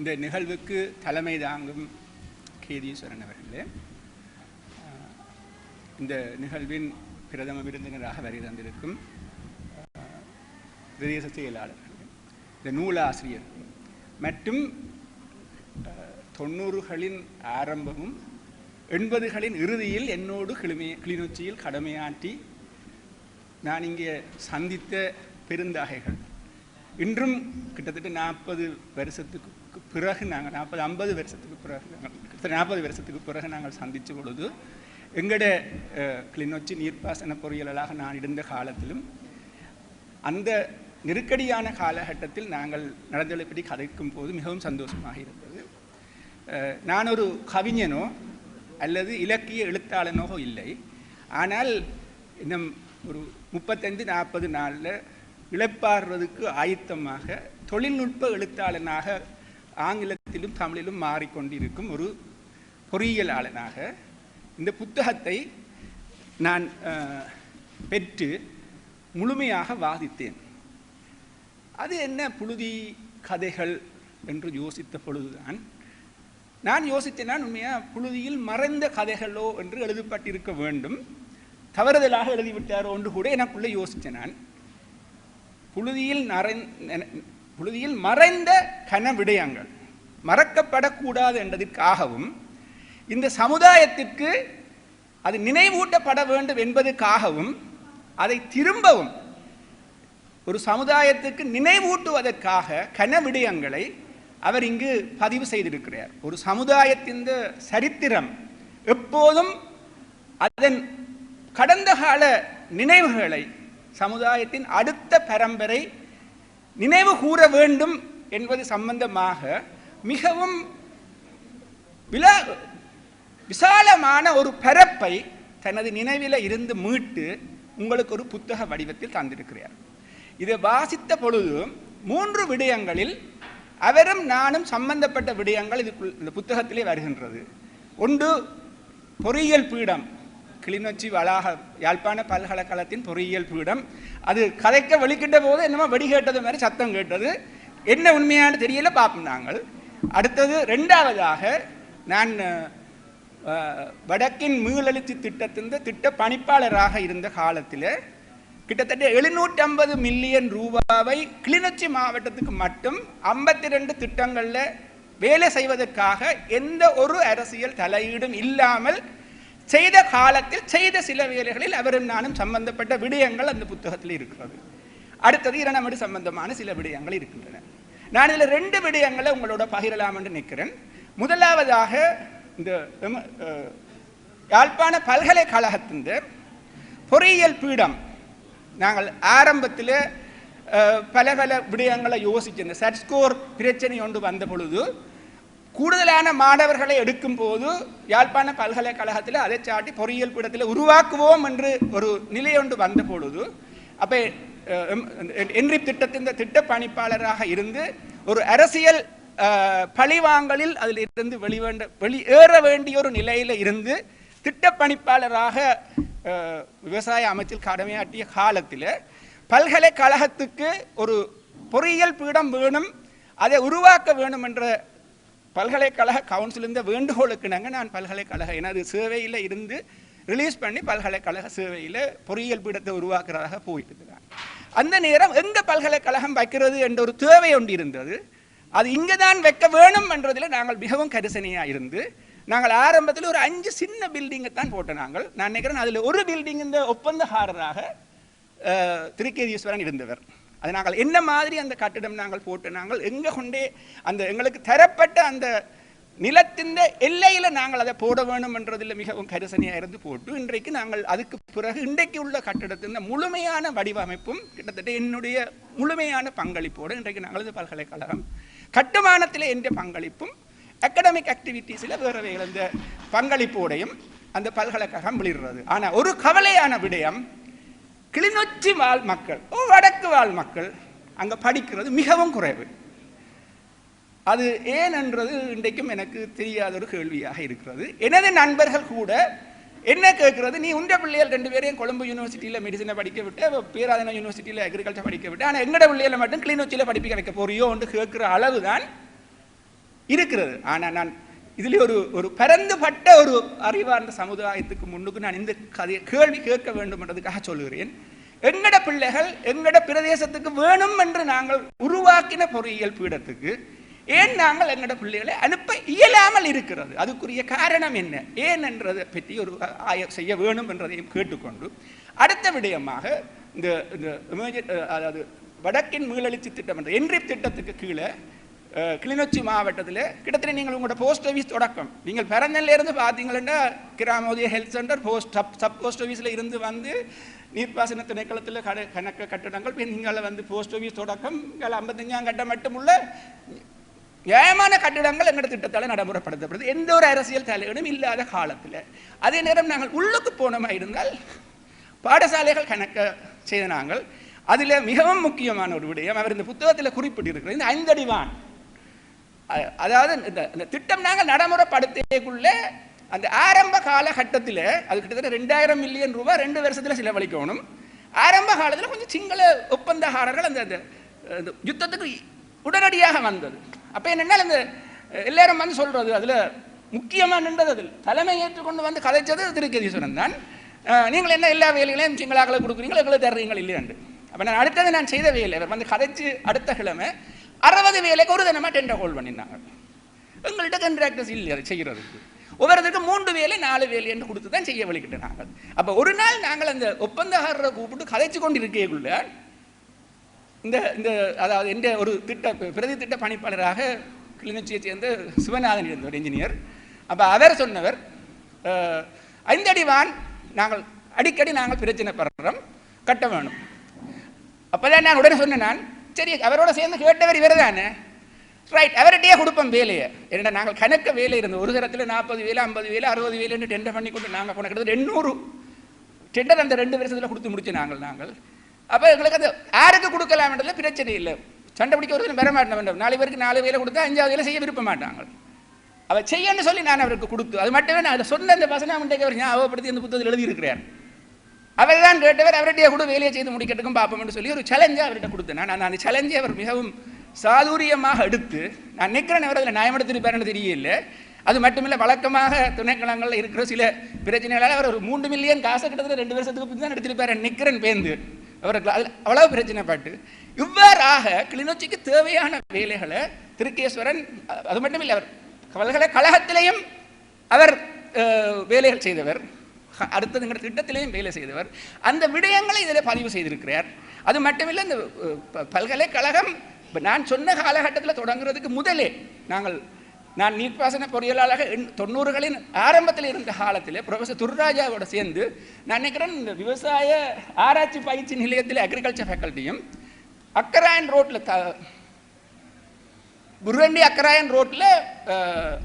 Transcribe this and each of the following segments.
இந்த நிகழ்வுக்கு தலைமை தாங்கும் கேதீஸ்வரன் அவர்களே. இந்த நிகழ்வின் பிரதம விருந்தினராக வருகை தந்திருக்கும் பிரதேச செயலாளர்கள் இந்த நூலாசிரியர் மற்றும் தொண்ணூறுகளின் ஆரம்பமும் எண்பதுகளின் இறுதியில் என்னோடு கிளிமை கிளிநொச்சியில் கடமையாற்றி நான் இங்கே சந்தித்த பெருந்தாகைகள். இன்றும் கிட்டத்தட்ட நாற்பது வருஷத்துக்கு பிறகு நாங்கள் நாற்பது ஐம்பது வருஷத்துக்கு பிறகு நாங்கள் நாற்பது வருஷத்துக்கு பிறகு நாங்கள் சந்தித்த பொழுது எங்கட கிளிநொச்சி நீர்ப்பாசன பொறியியலாக நான் இருந்த காலத்திலும் அந்த நெருக்கடியான காலகட்டத்தில் நாங்கள் நடந்ததை பற்றி கதைக்கும் போது மிகவும் சந்தோஷமாக இருந்தது. நான் ஒரு கவிஞனோ அல்லது இலக்கிய எழுத்தாளனோ இல்லை. ஆனால் இன்னும் ஒரு முப்பத்தைந்து நாற்பது நாளில் இழப்பாடுறதுக்கு ஆயத்தமாக தொழில்நுட்ப எழுத்தாளனாக ஆங்கிலத்திலும் தமிழிலும் மாறிக்கொண்டிருக்கும் ஒரு பொறியியலாளனாக இந்த புத்தகத்தை நான் பெற்று முழுமையாக வாதித்தேன் அது என்ன புழுதி கதைகள் என்று யோசித்த பொழுதுதான் நான் யோசித்தேன் நான் உண்மையாக புழுதியில் மறைந்த கதைகளோ என்று எழுதப்பட்டிருக்க வேண்டும். தவறுதலாக எழுதிவிட்டாரோ என்று கூட எனக்குள்ளே யோசித்தேன் நான். புழுதியில் நரை புழுதியில் மறைந்த கன விடயங்கள் மறக்கப்படக்கூடாது என்பதற்காகவும் இந்த சமுதாயத்திற்கு அது நினைவூட்டப்பட வேண்டும் என்பதற்காகவும் அதை திரும்பவும் ஒரு சமுதாயத்துக்கு நினைவூட்டுவதற்காக கன விடயங்களை அவர் இங்கு பதிவு செய்திருக்கிறார். ஒரு சமுதாயத்தின் சரித்திரம் எப்போதும் அதன் கடந்த கால நினைவுகளை சமுதாயத்தின் அடுத்த பரம்பரை நினைவு கூற வேண்டும் என்பது சம்பந்தமாக மிகவும் வில விசாலமான ஒரு பரப்பை தனது நினைவில் இருந்து மீட்டு உங்களுக்கு ஒரு புத்தக வடிவத்தில் தந்திருக்கிறார். இதை வாசித்த பொழுது மூன்று விடயங்களில் அவரும் நானும் சம்பந்தப்பட்ட விடயங்கள் இதுக்குள் இந்த புத்தகத்திலே வருகின்றது. ஒன்று பொறியியல் பீடம். கிளிநொச்சி வளாக யாழ்ப்பாண பல்கலைக்கழகத்தின் பொறியியல் பீடம். அது கதைக்க வெளிக்கிட்ட போது என்னமோ வெடி கேட்டது மாதிரி சத்தம் கேட்டது. என்ன உண்மையானு தெரியல பார்ப்போம் நாங்கள். அடுத்தது ரெண்டாவதாக நான் வடக்கின் மீளெழுச்சி திட்டத்தின் திட்ட பணிப்பாளராக இருந்த காலத்தில் கிட்டத்தட்ட எழுநூற்றி ஐம்பது மில்லியன் ரூபாவை கிளிநொச்சி மாவட்டத்துக்கு மட்டும் ஐம்பத்தி ரெண்டு திட்டங்களில் வேலை செய்வதற்காக எந்த ஒரு அரசியல் தலையீடும் இல்லாமல் செய்த காலத்தில் செய்த சில வேலைகளில் அவரும் நானும் சம்பந்தப்பட்ட விடயங்கள் அந்த புத்தகத்தில் இருக்கிறது. அடுத்தது இரணமடு சம்பந்தமான சில விடயங்கள் இருக்கின்றன. நான் இதில் ரெண்டு விடயங்களை உங்களோட பகிரலாம் என்று நிற்கிறேன் முதலாவதாக இந்த யாழ்ப்பாண பல்கலைக்கழகத்தின் பொறியியல் பீடம். நாங்கள் ஆரம்பத்தில் பல பல விடயங்களை யோசிச்சிருந்த சர்ஸ்கோர் பிரச்சனை ஒன்று வந்த பொழுது கூடுதலான மாணவர்களை எடுக்கும் போது யாழ்ப்பாண பல்கலைக்கழகத்தில் அதை சாட்டி பொறியியல் பீடத்தில் உருவாக்குவோம் என்று ஒரு நிலை ஒன்று வந்த பொழுது அப்போ என்ரிப் திட்டத்தின் திட்ட பணிப்பாளராக இருந்து ஒரு அரசியல் பழிவாங்கலில் அதில் இருந்து வெளிவேண்ட வெளியேற வேண்டிய ஒரு நிலையில் இருந்து திட்டப்பணிப்பாளராக பணிப்பாளராக விவசாய அமைச்சில் கடமையாற்றிய காலத்தில் பல்கலைக்கழகத்துக்கு ஒரு பொறியியல் பீடம் வேணும் அதை உருவாக்க வேணும் என்ற பல்கலைக்கழக கவுன்சிலிருந்த வேண்டுகோளுக்கு நாங்கள் நான் பல்கலைக்கழக எனது சேவையில் இருந்து ரிலீஸ் பண்ணி பல்கலைக்கழக சேவையில் பொறியியல் பீடத்தை உருவாக்குறதாக போயிட்டு இருக்கிறாங்க அந்த நேரம் எந்த பல்கலைக்கழகம் வைக்கிறது என்ற ஒரு தேவை ஒன்று இருந்தது. அது இங்கே தான் வைக்க வேணும் என்றதில் நாங்கள் மிகவும் கரிசனையாக இருந்து நாங்கள் ஆரம்பத்தில் ஒரு அஞ்சு சின்ன பில்டிங்கை தான் போட்டோம் நாங்கள். நான் நினைக்கிறேன் அதில் ஒரு பில்டிங் இந்த ஒப்பந்தகாரராக திருக்கேதீஸ்வரன் இருந்தவர். அது நாங்கள் என்ன மாதிரி அந்த கட்டிடம் நாங்கள் போட்டு நாங்கள் எங்கே கொண்டே அந்த எங்களுக்கு தரப்பட்ட அந்த நிலத்தின் எல்லையில் நாங்கள் அதை போட வேணும் என்றதில் மிகவும் கரிசனையாக இருந்து போட்டு இன்றைக்கு நாங்கள் அதுக்கு பிறகு இன்றைக்கு உள்ள கட்டிடத்தின் முழுமையான வடிவமைப்பும் கிட்டத்தட்ட என்னுடைய முழுமையான பங்களிப்போடு இன்றைக்கு நாங்கள் இந்த பல்கலைக்கழகம் கட்டுமானத்தில் என்ற பங்களிப்பும் அகடமிக் ஆக்டிவிட்டீஸில் வேறு வேறு இந்த பங்களிப்போடையும் அந்த பல்கலைக்கழகம் விளிடுறது ஆனால் ஒரு கவலையான விடயம் கிளிநொச்சி வாழ் மக்கள் ஓ வடக்கு வாழ் மக்கள் அங்கே படிக்கிறது மிகவும் குறைவு. அது ஏன் என்றது இன்றைக்கும் எனக்கு தெரியாத ஒரு கேள்வியாக இருக்கிறது. எனது நண்பர்கள் கூட என்ன கேட்கறது நீ உண்ட பிள்ளைகள் ரெண்டு பேரையும் கொழும்பு யூனிவர்சிட்டியில் மெடிசனை படிக்க விட்டு பேராதன யூனிவர்சிட்டியில் அக்ரிகல்ச்சர் படிக்க விட்டு ஆனால் எங்கட பிள்ளைகளை மட்டும் கிளிநொச்சியில் படிப்பிக்க வைக்க போறியோ? என்று கேட்குற அளவு தான் இருக்கிறது. ஆனால் நான் இதில் ஒரு ஒரு பரந்துபட்ட ஒரு அறிவார்ந்த சமுதாயத்துக்கு முன்னுக்கு நான் இந்த கதையை கேள்வி கேட்க வேண்டும் என்றதுக்காக சொல்கிறேன் எங்கட பிள்ளைகள் எங்கட பிரதேசத்துக்கு வேணும் என்று நாங்கள் உருவாக்கின பொறியியல் பீடத்துக்கு ஏன் நாங்கள் எங்கட பிள்ளைகளை அனுப்ப இயலாமல் இருக்கிறது? அதுக்குரிய காரணம் என்ன? ஏன் என்றதை பற்றி ஒரு ஆய செய்ய வேணும் என்றதையும் கேட்டுக்கொண்டு அடுத்த விடயமாக இந்த இந்த அதாவது வடக்கின் மீளெழுச்சி திட்டம் என்ற என்ரிப் திட்டத்துக்கு கீழே கிளிநொச்சி மாவட்டத்தில் கிட்டத்தட்ட நீங்கள் உங்களோட போஸ்ட் ஆஃபீஸ் தொடக்கம். நீங்கள் பிறந்தல்ல இருந்து பார்த்தீங்கன்னா Gramodaya health centre post sub sub post ஆஃபீஸில் இருந்து வந்து நீர்ப்பாசன திணைக்களத்தில் கட கணக்கு கட்டடங்கள் நீங்கள் வந்து போஸ்ட் ஆஃபீஸ் தொடக்கம். ஐம்பத்தஞ்சாம் கட்டம் மட்டுமுள்ள நியாயமான கட்டிடங்கள் எங்கள் திட்டத்தால் நடைமுறைப்படுத்தப்படுது. எந்த ஒரு அரசியல் தலைவனும் இல்லாத காலத்தில். அதே நேரம் நாங்கள் உள்ளுக்கு போனோமா இருந்தால் பாடசாலைகள் கணக்க செய்த நாங்கள். அதில் மிகவும் முக்கியமான ஒரு விடயம் அவர் இந்த புத்தகத்தில் குறிப்பிட்டிருக்கிறார். இந்த ஐந்தடிவான் அதாவது இந்த இந்த திட்டம் நாங்கள் நடைமுறைப்படுத்தியக்குள்ளே அந்த ஆரம்ப காலகட்டத்தில் அது கிட்டத்தட்ட ரெண்டாயிரம் மில்லியன் ரூபாய் ரெண்டு வருஷத்தில் செலவழிக்கணும். ஆரம்ப காலத்தில் கொஞ்சம் சிங்கள ஒப்பந்தக்காரர்கள் அந்த அந்த யுத்தத்துக்கு உடனடியாக வந்தது. அப்போ என்னென்னால் அந்த எல்லாரும் வந்து சொல்கிறது அதில் முக்கியமாக நின்றது அதில் தலைமை ஏற்றுக்கொண்டு வந்து கதைச்சது திருக்கதீஸ்வரன் தான். நீங்கள் என்ன எல்லா வேலைகளையும் சிங்களாக்களை கொடுக்குறீங்களோ எங்களை தர்றீங்கள் இல்லையாண்டு அப்போ நான் அடுத்தது நான் செய்த வேலை வந்து கதைச்சு அடுத்த கிழமை அறுபது வேலைக்கு ஒரு தினமாக டெண்டர் ஹோல்ட் பண்ணியிருந்தாங்க எங்கள்கிட்ட கண்ட்ராக்டர்ஸ் இல்லை அதை செய்கிறதுக்கு ஒவ்வொருத்தருக்கு மூன்று வேலை நாலு வேலை என்று கொடுத்து தான் செய்ய வழிகிட்டு நாங்கள் அப்போ ஒரு நாள் நாங்கள் அந்த ஒப்பந்தக்காரரை கூப்பிட்டு கதைச்சு கொண்டு இருக்கைக்குள்ள இந்த இந்த அதாவது எந்த ஒரு திட்ட பிரதி திட்ட பணிப்பாளராக கிளிநொச்சியை சேர்ந்த சிவநாதன் இருந்தவர் இன்ஜினியர் அப்போ அவர் சொன்னவர் ஐந்தடிவான் நாங்கள் அடிக்கடி நாங்கள் பிரச்சனை படுறோம் கட்ட வேணும். அப்பதான் நான் உடனே சொன்னேன் நான் சரி அவரோட சேர்ந்து கேட்டவர் இவர் தானே? ரைட் அவர்கிட்டயே கொடுப்போம் வேலையை. ஏன்னா நாங்கள் கணக்க வேலை இருந்தோம் ஒரு தரத்தில் நாற்பது வேலை ஐம்பது வேலை அறுபது வேலைன்னு டெண்டர் பண்ணி கொண்டு நாங்கள் போன கிட்டத்தட்ட எண்ணூறு டெண்டர் அந்த ரெண்டு வருஷத்தில் கொடுத்து முடிச்சு நாங்கள் நாங்கள். அப்போ எங்களுக்கு அது யாருக்கு கொடுக்கலாம்ன்றது பிரச்சனை இல்லை. சண்டை பிடிக்க ஒருத்தர் பெற மாட்டோம் நாலு பேருக்கு நாலு வேலை கொடுத்தா அஞ்சாவது வேலை செய்ய விருப்ப மாட்டாங்க. அவள் செய்யன்னு சொல்லி நான் அவருக்கு கொடுத்து அது மட்டுமே நான் அதை சொன்ன அந்த வசனம் அவன்கிட்ட அவர் ஞாபகப்படுத்தி அந்த புத்தகத்தில் எழுதியிருக்கிறார். அவர் தான் கேட்டவர் அவருடைய கூட வேலையை செய்து முடிக்கட்டுக்கும் பார்ப்போம்னு சொல்லி ஒரு சேலஞ்சை அவர்கிட்ட கொடுத்தேன். நான் அந்த சேலஞ்சை அவர் மிகவும் சாதுரியமாக எடுத்து நான் நிற்கிறேன் அவர் அதில் நியாயப்படுத்திருப்பாருன்னு தெரியல. அது மட்டுமில்லை வழக்கமாக துணைக்களங்களில் இருக்கிற சில பிரச்சனைகளால் அவர் ஒரு மூன்று மில்லியன் காசை கிட்டத்தட்ட ரெண்டு வருஷத்துக்கு பின் தான் எடுத்திருப்பார் நிற்கிறேன் பேந்து. அவருக்கு அதில் அவ்வளவு பிரச்சனைப்பட்டு இவ்வாறாக கிளிநொச்சிக்கு தேவையான வேலைகளை திருக்கேஸ்வரன் அது மட்டும் இல்லை அவர் பல்கலைக்கழகத்திலையும் அவர் வேலைகள் செய்தவர். அடுத்ததுங்கிற திட்டத்திலேயும் வேலை செய்தவர். அந்த விடயங்களை இதில் பதிவு செய்திருக்கிறார். அது மட்டுமில்லை இந்த ப- பல்கலைக்கழகம் இப்போ நான் சொன்ன காலகட்டத்தில் தொடங்குறதுக்கு முதலே நாங்கள் நான் நீர்ப்பாசன பொறியியலாளராக தொண்ணூறுகளின் ஆரம்பத்தில் இருந்த காலத்தில் ப்ரொஃபஸர் துர்ராஜாவோட சேர்ந்து நான் நினைக்கிறேன் இந்த விவசாய ஆராய்ச்சி பயிற்சி நிலையத்தில் அக்ரிகல்ச்சர் ஃபேக்கல்ட்டியும் அக்கராயன் ரோட்டில் த குருவண்டி அக்கராயன் ரோட்டில்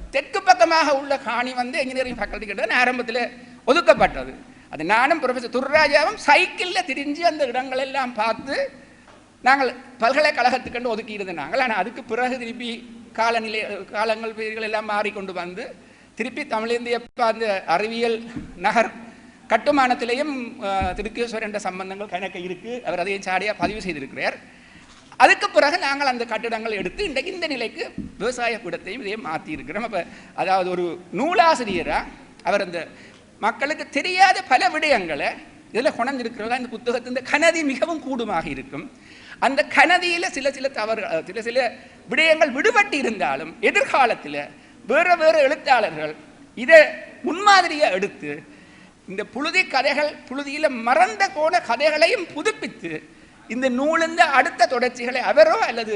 தெற்கு பக்கமாக உள்ள காணி வந்து என்ஜினியரிங் ஃபேக்கல்ட்டி கிட்ட ஆரம்பத்தில் ஒதுக்கப்பட்டது. அது நானும் ப்ரொஃபஸர் துர்ராஜாவும் சைக்கிளில் திரிஞ்சு அந்த இடங்களெல்லாம் பார்த்து நாங்கள் பல்கலைக்கழகத்துக்கண்டு ஒதுக்கி நாங்கள். ஆனால் அதுக்கு பிறகு திருப்பி காலநிலை காலங்கள் பெயர்கள் எல்லாம் மாறிக்கொண்டு வந்து திருப்பி தமிழேந்திய அந்த அறிவியல் நகர் கட்டுமானத்திலேயும் திருக்கேஸ்வரர் என்ற சம்பந்தங்கள் கணக்கு இருக்குது அவர் அதையும் சாடியாக பதிவு செய்திருக்கிறார். அதுக்கு பிறகு நாங்கள் அந்த கட்டிடங்கள் எடுத்து இன்றைக்கு இந்த நிலைக்கு விவசாய கூடத்தையும் இதையும் மாற்றியிருக்கிறோம் அப்போ அதாவது ஒரு நூலாசிரியராக அவர் அந்த மக்களுக்கு தெரியாத பல விடயங்களை இதில் குணஞ்சிருக்கிறதா இந்த புத்தகத்தின் இந்த கனதி மிகவும் கூடுமாக இருக்கும். அந்த கனதியில் சில சில தவறு சில சில விடயங்கள் விடுபட்டு இருந்தாலும் எதிர்காலத்தில் வேறு வேறு எழுத்தாளர்கள் இதை முன்மாதிரியாக எடுத்து இந்த புழுதி கதைகள் புழுதியில் மறந்த போன கதைகளையும் புதுப்பித்து இந்த நூலிந்த அடுத்த தொடர்ச்சிகளை அவரோ அல்லது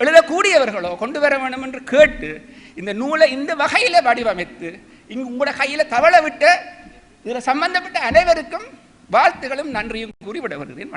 எழுதக்கூடியவர்களோ கொண்டு வர வேண்டும் என்று கேட்டு இந்த நூலை இந்த வகையில் வடிவமைத்து இங்கு உங்களோட கையில் தவளை விட்டு இதில் சம்பந்தப்பட்ட அனைவருக்கும் வாழ்த்துகளும் நன்றியும் கூறி விட வருகிறேன்